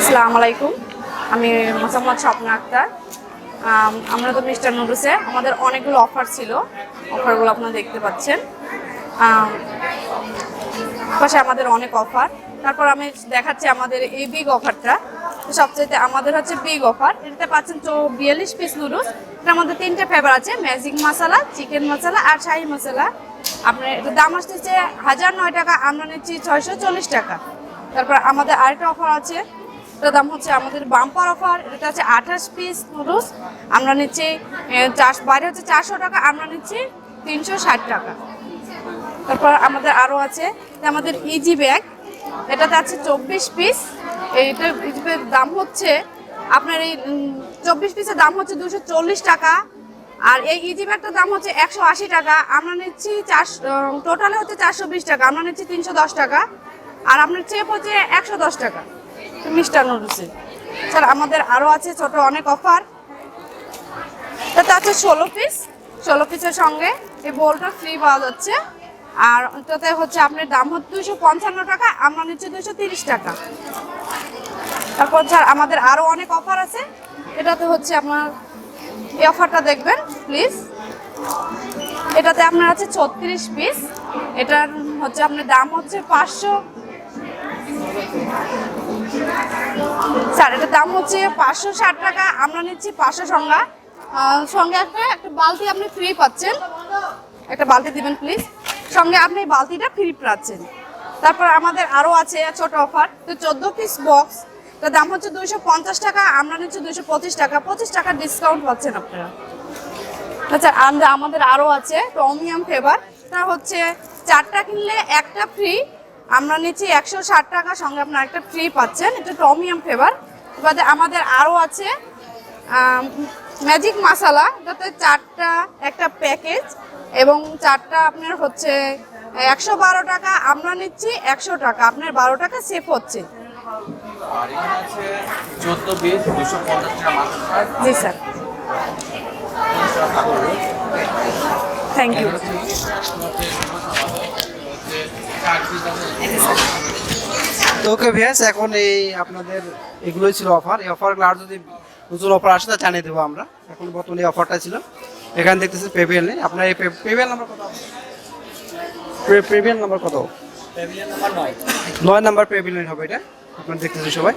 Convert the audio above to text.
আসসালামু আলাইকুম। আমি মোসাম্মদ স্বপ্না আক্তার। আমরা তো মিস্টার নুডলসে। আমাদের অনেকগুলো অফার ছিল। অফারগুলো আপনারা দেখতে পাচ্ছেন। পাশে আমাদের অনেক অফার। তারপর আমি দেখাচ্ছি আমাদের এই বিগ অফারটা সবচেয়ে আমাদের হচ্ছে বিগ অফার এটাতে পাচ্ছেন তো বিয়াল্লিশ পিস নুডলস এটা আমাদের তিনটে ফ্লেভার আছে। ম্যাজিক মশলা চিকেন মশলা আর শাহি মশলা আপনার এটার দাম আসতেছে হাজার নয় টাকা। আমরা নিচ্ছি ছয়শো চল্লিশ টাকা। তারপর আমাদের আরেকটা অফার আছে। এটার দাম হচ্ছে আমাদের বাম্পার অফার এটা আছে আঠাশ পিস নুডলস আমরা নিচ্ছি চার বাইরে হচ্ছে চারশো টাকা, আমরা নিচ্ছি তিনশো ষাট টাকা। তারপর আমাদের আরও আছে আমাদের ইজি ব্যাগ এটাতে আছে চব্বিশ পিস এইটা ইজি ব্যাগ দাম হচ্ছে আপনার এই চব্বিশ পিসের দাম হচ্ছে দুশো চল্লিশ টাকা, আর এই ইজি ব্যাগটার দাম হচ্ছে একশো আশি টাকা, আমরা নিচ্ছি চারশো টোটালে হচ্ছে চারশো বিশ টাকা, আমরা নিচ্ছি তিনশো দশ টাকা, আর আপনার চেপ হচ্ছে একশো দশ টাকা। মিস্টার নুডলসে স্যার, আমাদের আরও আছে ছোট অনেক অফার এটাতে আছে ষোলো পিস ষোলো পিসের সঙ্গে এই বোলটা ফ্রি পাওয়া যাচ্ছে। আর এটাতে হচ্ছে আপনার দাম হচ্ছে দুশো পঞ্চান্ন টাকা, আমরা নিচ্ছি দুশো তিরিশ টাকা। তারপর স্যার, আমাদের আরও অনেক অফার আছে। এটাতে হচ্ছে আপনার, এই অফারটা দেখবেন প্লিজ এটাতে আপনার আছে ছত্রিশ পিস এটার হচ্ছে আপনার দাম হচ্ছে পাঁচশো দাম হচ্ছে পাঁচশো ষাট টাকা, আমরা নিচ্ছি পাঁচশো সংজ্ঞা। সঙ্গে একটা একটা বালতি আপনি ফ্রি পাচ্ছেন। একটা বালতি দিবেন প্লিজ সঙ্গে আপনি বালতিটা ফ্রি পাচ্ছেন। তারপর আমাদের আরও আছে ছোট অফার তো চোদ্দ পিস বক্স তার দাম হচ্ছে দুইশো পঞ্চাশ টাকা, আমরা নিচ্ছি দুইশো পঁচিশ টাকা। পঁচিশ টাকা ডিসকাউন্ট পাচ্ছেন আপনারা। আচ্ছা আমরা আমাদের আরও আছে টমিয়াম ফ্লেভার তা হচ্ছে চারটা কিনলে একটা ফ্রি আমরা নিচ্ছি একশো ষাট টাকা। সঙ্গে আপনার একটা ফ্রি পাচ্ছেন, এটা টমিয়াম ফ্লেভার এবারে আমাদের আরও আছে ম্যাজিক মশালা যাতে চারটা একটা প্যাকেজ এবং চারটা আপনার হচ্ছে একশো বারো টাকা আমরা নিচ্ছি একশো টাকা। আপনার বারো টাকা সেভ হচ্ছে। জি স্যার। থ্যাংক ইউ তো ওকে ভিয়াস এখন এই আপনাদের এগুলোই ছিল অফার এই অফারগুলো আর যদি নতুন অফার আসে তা জানিয়ে দেবো আমরা। এখন বর্তমানে এই অফারটা ছিল। এখানে দেখতেছি পেবিএল নেই। আপনার এই পেবিএল নাম্বার কত? পেবিএল নাম্বার কত? নয়। নাম্বার পেবিএল হবে এটা। আপনারা দেখতেছি সবাই।